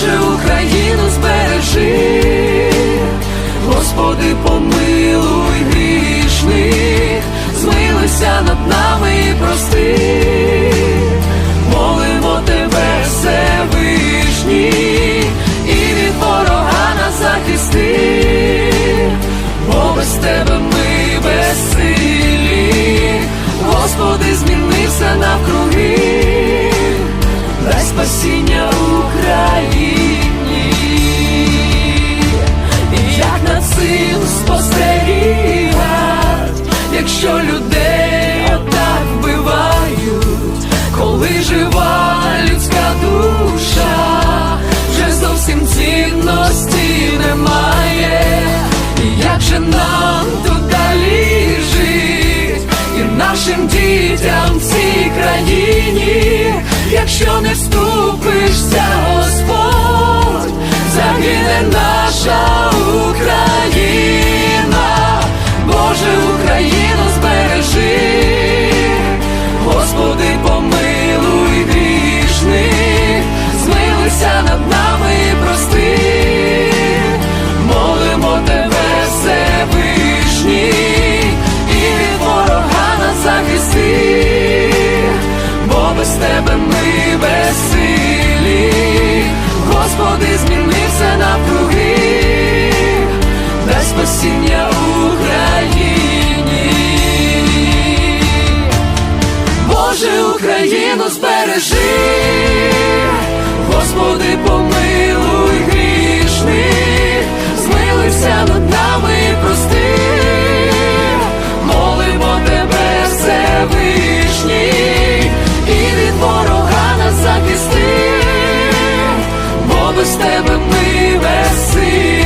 Боже, Україну збережи, Господи, помилуй спасіння Україні, як над цим спостерігать, якщо людей отак вбивають, коли жива людська душа, вже зовсім цінності немає, і як же нам тут далі жить, і нашим дітям в цій країні, якщо не вступишся, тебе ми веселі, Господи, зміни все навкруги, дай спасіння Україні. Боже, Україну збережи, Господи, без тебе ми весили.